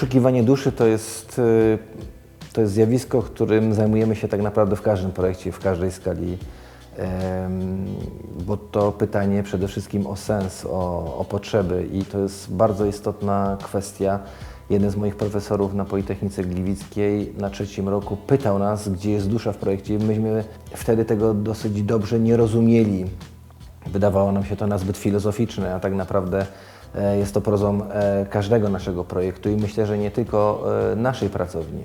Poszukiwanie duszy to jest, y, to jest zjawisko, którym zajmujemy się tak naprawdę w każdym projekcie, w każdej skali, bo to pytanie przede wszystkim o sens, o, o potrzeby i to jest bardzo istotna kwestia. Jeden z moich profesorów na Politechnice Gliwickiej na trzecim roku pytał nas, gdzie jest dusza w projekcie. Myśmy wtedy tego dosyć dobrze nie rozumieli. Wydawało nam się to nazbyt filozoficzne, a tak naprawdę jest to prozą e, każdego naszego projektu i myślę, że nie tylko e, naszej pracowni.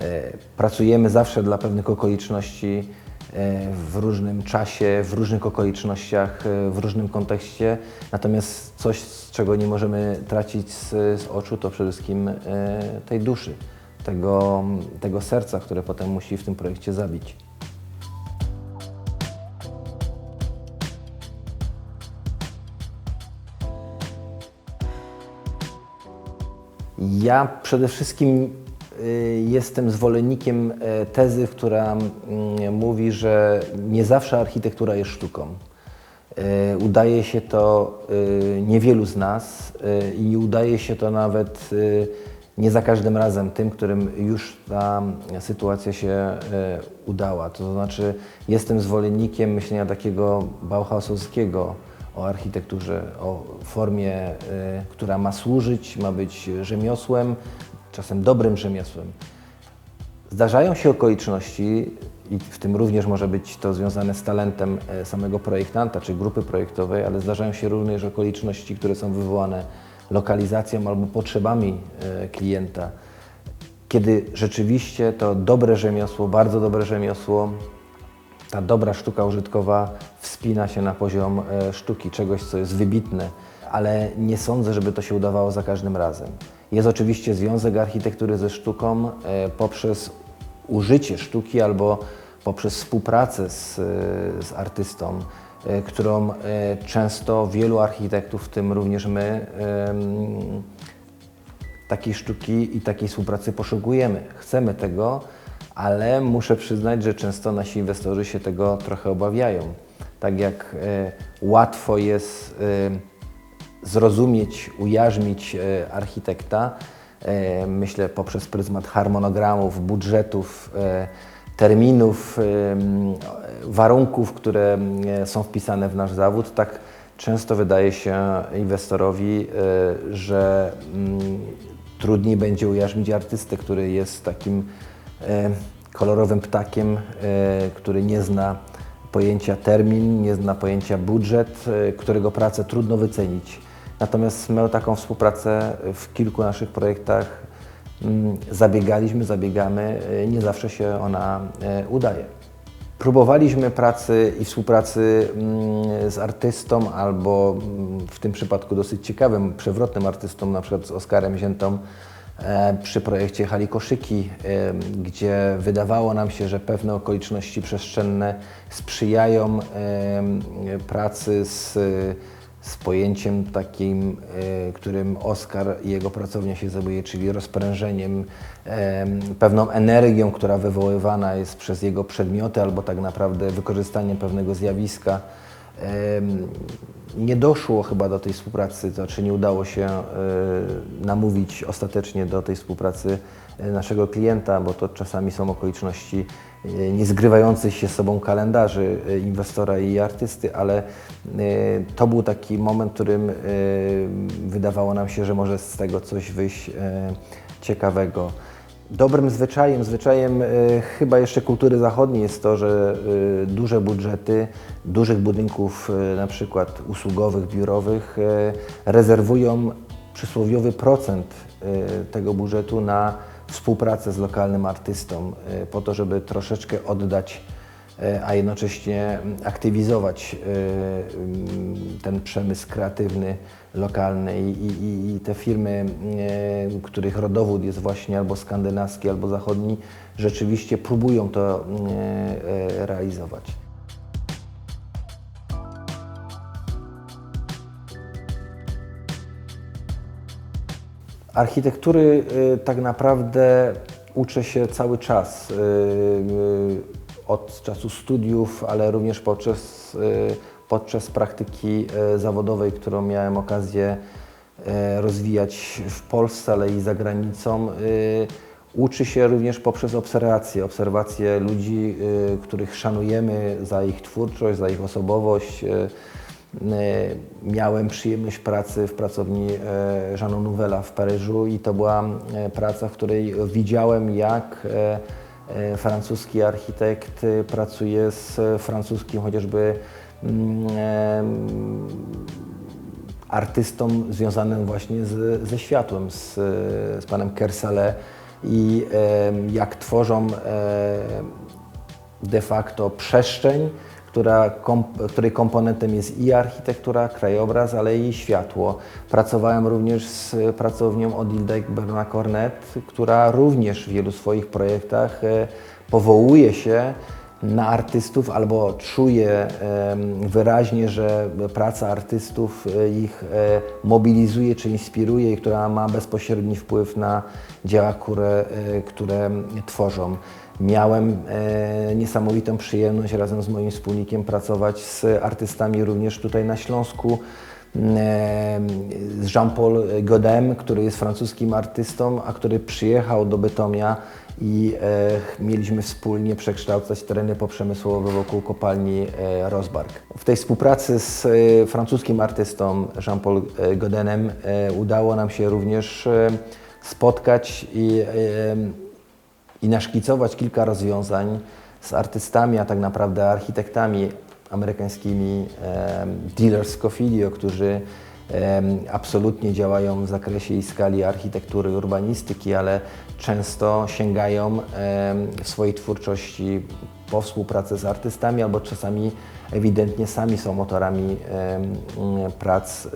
E, Pracujemy zawsze dla pewnych okoliczności, e, w różnym czasie, w różnych okolicznościach, e, w różnym kontekście. Natomiast coś, z czego nie możemy tracić z, z oczu, to przede wszystkim e, tej duszy, tego, tego serca, które potem musi w tym projekcie zabić. Ja przede wszystkim y, jestem zwolennikiem e, tezy, która mm, mówi, że nie zawsze architektura jest sztuką. E, Udaje się to y, niewielu z nas y, i udaje się to nawet y, nie za każdym razem tym, którym już ta sytuacja się udała. To znaczy jestem zwolennikiem myślenia takiego bauhausowskiego o architekturze, o formie, e, która ma służyć, ma być rzemiosłem, czasem dobrym rzemiosłem. Zdarzają się okoliczności, i w tym również może być to związane z talentem e, samego projektanta czy grupy projektowej, ale zdarzają się również okoliczności, które są wywołane lokalizacją albo potrzebami e, klienta, kiedy rzeczywiście to dobre rzemiosło, bardzo dobre rzemiosło, ta dobra sztuka użytkowa wspina się na poziom e, sztuki, czegoś, co jest wybitne, ale nie sądzę, żeby to się udawało za każdym razem. Jest oczywiście związek architektury ze sztuką e, poprzez użycie sztuki albo poprzez współpracę z, e, z artystą, którą często wielu architektów, w tym również my, takiej sztuki i takiej współpracy poszukujemy. Chcemy tego, ale muszę przyznać, że często nasi inwestorzy się tego trochę obawiają. Tak jak e, łatwo jest e, zrozumieć, ujarzmić e, architekta, myślę poprzez pryzmat harmonogramów, budżetów, terminów, warunków, które są wpisane w nasz zawód, tak często wydaje się inwestorowi, że trudniej będzie ujarzmić artystę, który jest takim kolorowym ptakiem, który nie zna pojęcia termin, nie zna pojęcia budżet, e, którego pracę trudno wycenić. Natomiast my o taką współpracę w kilku naszych projektach mm, zabiegaliśmy, zabiegamy, e, nie zawsze się ona e, udaje. Próbowaliśmy pracy i współpracy mm, z artystą, albo mm, w tym przypadku dosyć ciekawym, przewrotnym artystą, na przykład z Oskarem Ziętą, przy projekcie Hali Koszyki, e, gdzie wydawało nam się, że pewne okoliczności przestrzenne sprzyjają e, pracy z, z pojęciem takim, e, którym Oskar i jego pracownia się zajmuje, czyli rozprężeniem, e, pewną energią, która wywoływana jest przez jego przedmioty, albo tak naprawdę wykorzystaniem pewnego zjawiska. Nie doszło chyba do tej współpracy, to znaczy nie udało się e, namówić ostatecznie do tej współpracy e, naszego klienta, bo to czasami są okoliczności e, nie zgrywających się z sobą kalendarzy inwestora i artysty, ale to był taki moment, w którym wydawało nam się, że może z tego coś wyjść ciekawego. Dobrym zwyczajem, zwyczajem e, chyba jeszcze kultury zachodniej jest to, że e, duże budżety dużych budynków, e, na przykład usługowych, biurowych, rezerwują przysłowiowy procent tego budżetu na współpracę z lokalnym artystą, po to, żeby troszeczkę oddać a jednocześnie aktywizować ten przemysł kreatywny, lokalny i, i, i te firmy, e, których rodowód jest właśnie albo skandynawski, albo zachodni, rzeczywiście próbują to mm, e, realizować. Architektury tak naprawdę uczę się cały czas. Od czasu studiów, ale również podczas, podczas praktyki y, zawodowej, którą miałem okazję e, rozwijać w Polsce, ale i za granicą. E, Uczy się również poprzez obserwacje, obserwacje ludzi, e, których szanujemy za ich twórczość, za ich osobowość. E, e, Miałem przyjemność pracy w pracowni e, Jeana Nouvella w Paryżu i to była e, praca, w której widziałem, jak e, e, francuski architekt e, pracuje z francuskim chociażby artystą związanym właśnie z, ze światłem, z, z panem Kersale i jak tworzą de facto przestrzeń, która, kom, której komponentem jest i architektura, krajobraz, ale i światło. Pracowałem również z pracownią Odile Bernard Cornet, która również w wielu swoich projektach e, powołuje się na artystów albo czuje em, wyraźnie, że praca artystów e, ich e, mobilizuje czy inspiruje i która ma bezpośredni wpływ na dzieła, które, e, które tworzą. Miałem niesamowitą przyjemność razem z moim wspólnikiem pracować z artystami również tutaj na Śląsku. Z Jean-Paul Godem, który jest francuskim artystą, a który przyjechał do Bytomia i e, mieliśmy wspólnie przekształcać tereny poprzemysłowe wokół kopalni e, Rosberg. W tej współpracy z e, francuskim artystą Jean-Paul e, Godenem e, udało nam się również e, spotkać i e, i naszkicować kilka rozwiązań z artystami, a tak naprawdę architektami amerykańskimi, em, dealers Scofidio, którzy absolutnie działają w zakresie i skali architektury, urbanistyki, ale często sięgają w swojej twórczości po współpracę z artystami, albo czasami ewidentnie sami są motorami em, prac y,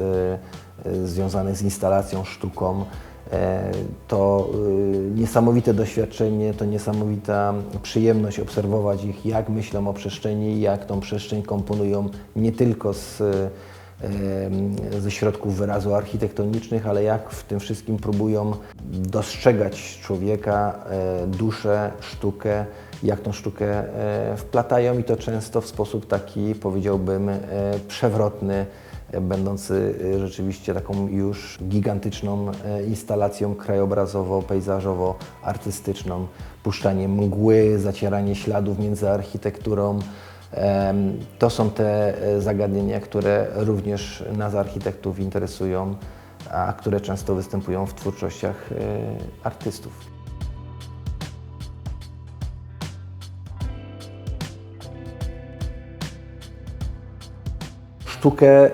y, związanych z instalacją, sztuką. E, To y, niesamowite doświadczenie, to niesamowita przyjemność obserwować ich, jak myślą o przestrzeni, jak tą przestrzeń komponują nie tylko z, ze środków wyrazu architektonicznych, ale jak w tym wszystkim próbują dostrzegać człowieka, e, duszę, sztukę, jak tą sztukę e, wplatają i to często w sposób taki, powiedziałbym, e, przewrotny, będący rzeczywiście taką już gigantyczną instalacją krajobrazowo-pejzażowo-artystyczną. Puszczanie mgły, zacieranie śladów między architekturą. To są te e, zagadnienia, które również nas architektów interesują, a które często występują w twórczościach e, artystów. Sztukę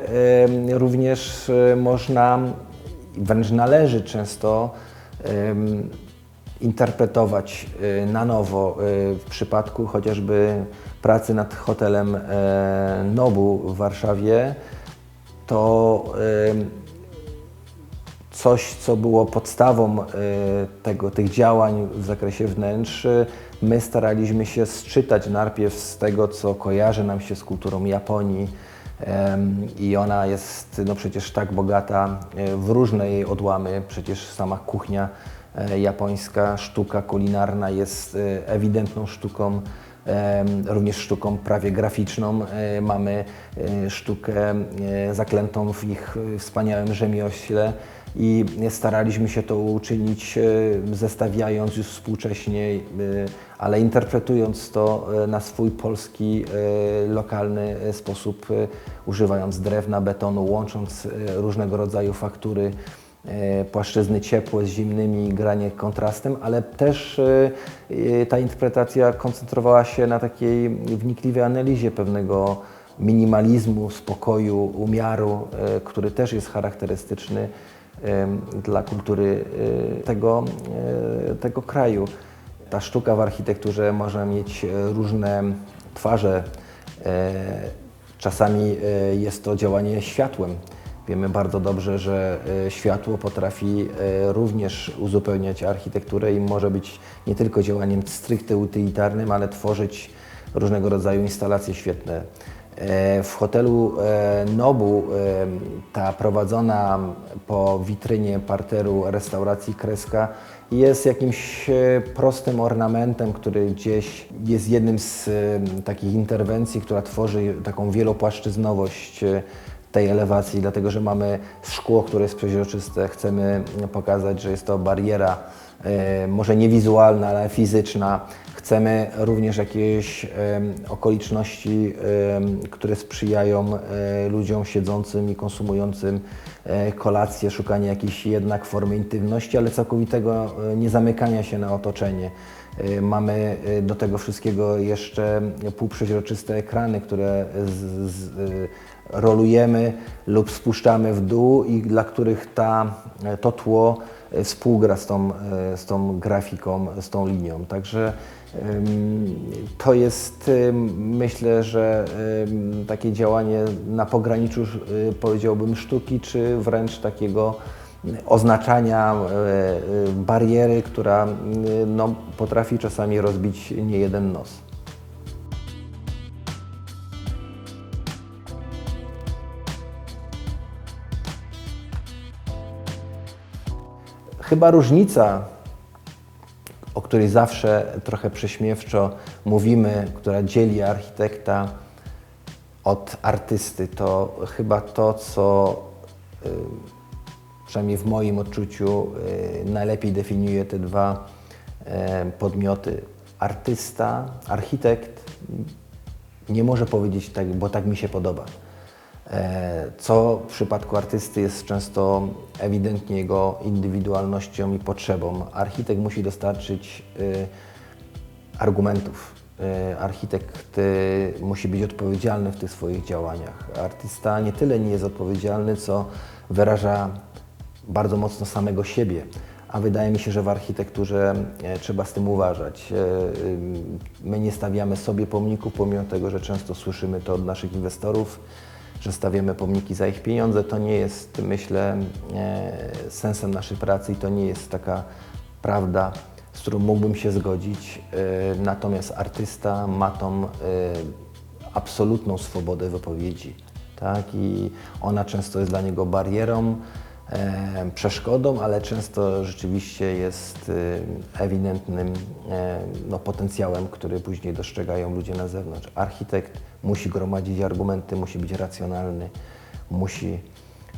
również e, można, wręcz należy często interpretować e, na nowo. E, W przypadku chociażby pracy nad hotelem e, Nobu w Warszawie, to em, coś, co było podstawą tego, tych działań w zakresie wnętrz, my staraliśmy się sczytać najpierw z tego, co kojarzy nam się z kulturą Japonii. I ona jest no przecież tak bogata e, w różne jej odłamy. Przecież sama kuchnia japońska, sztuka kulinarna jest e, ewidentną sztuką, również sztuką prawie graficzną. E, Mamy e, sztukę e, zaklętą w ich e, wspaniałym rzemiośle i staraliśmy się to uczynić, e, zestawiając już współcześnie, e, ale interpretując to e, na swój polski, e, lokalny e, sposób, e, używając drewna, betonu, łącząc e, różnego rodzaju faktury, e, płaszczyzny ciepłe z zimnymi, granie kontrastem, ale też e, e, ta interpretacja koncentrowała się na takiej wnikliwej analizie pewnego minimalizmu, spokoju, umiaru, e, który też jest charakterystyczny dla kultury e, tego, e, tego kraju. Ta sztuka w architekturze może mieć e, różne twarze. E, Czasami e, jest to działanie światłem. Wiemy bardzo dobrze, że e, światło potrafi e, również uzupełniać architekturę i może być nie tylko działaniem stricte utylitarnym, ale tworzyć różnego rodzaju instalacje świetne. E, W hotelu Nobu ta prowadzona po witrynie parteru restauracji kreska jest jakimś prostym ornamentem, który gdzieś jest jednym z takich interwencji, która tworzy taką wielopłaszczyznowość tej elewacji, dlatego że mamy szkło, które jest przeźroczyste. Chcemy pokazać, że jest to bariera e, może nie wizualna, ale fizyczna. Chcemy również jakieś okoliczności, które sprzyjają e, ludziom siedzącym i konsumującym e, kolację, szukanie jakiejś jednak formy intymności, ale całkowitego niezamykania się na otoczenie. E, Mamy e, do tego wszystkiego jeszcze półprzeźroczyste ekrany, które z, z, e, rolujemy lub spuszczamy w dół i dla których ta, to tło współgra z tą, z tą grafiką, z tą linią. Także to jest myślę, że takie działanie na pograniczu powiedziałbym sztuki, czy wręcz takiego oznaczania e, e, bariery, która m, no, potrafi czasami rozbić nie jeden nos. Chyba różnica, o której zawsze trochę prześmiewczo mówimy, która dzieli architekta od artysty, to chyba to, co y, przynajmniej w moim odczuciu y, najlepiej definiuje te dwa y, podmioty. Artysta, architekt nie może powiedzieć tak, bo tak mi się podoba. E, Co w przypadku artysty jest często ewidentnie jego indywidualnością i potrzebą. Architekt musi dostarczyć y, argumentów. Y, Architekt y, musi być odpowiedzialny w tych swoich działaniach. Artysta nie tyle nie jest odpowiedzialny, co wyraża bardzo mocno samego siebie. A wydaje mi się, że w architekturze e, trzeba z tym uważać. E, ym, My nie stawiamy sobie pomników, pomimo tego, że często słyszymy to od naszych inwestorów, że stawiamy pomniki za ich pieniądze. To nie jest, myślę, e, sensem naszej pracy i to nie jest taka prawda, z którą mógłbym się zgodzić. E, Natomiast artysta ma tą e, absolutną swobodę wypowiedzi. Tak? I ona często jest dla niego barierą, e, przeszkodą, ale często rzeczywiście jest e, ewidentnym e, no, potencjałem, który później dostrzegają ludzie na zewnątrz. Architekt musi gromadzić argumenty, musi być racjonalny, musi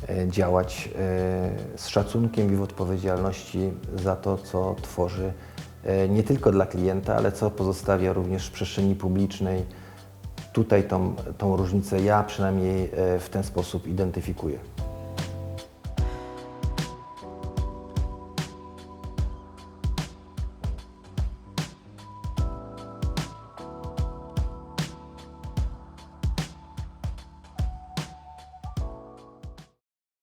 e, działać e, z szacunkiem i w odpowiedzialności za to, co tworzy e, nie tylko dla klienta, ale co pozostawia również w przestrzeni publicznej. Tutaj tą, tą różnicę ja przynajmniej e, w ten sposób identyfikuję.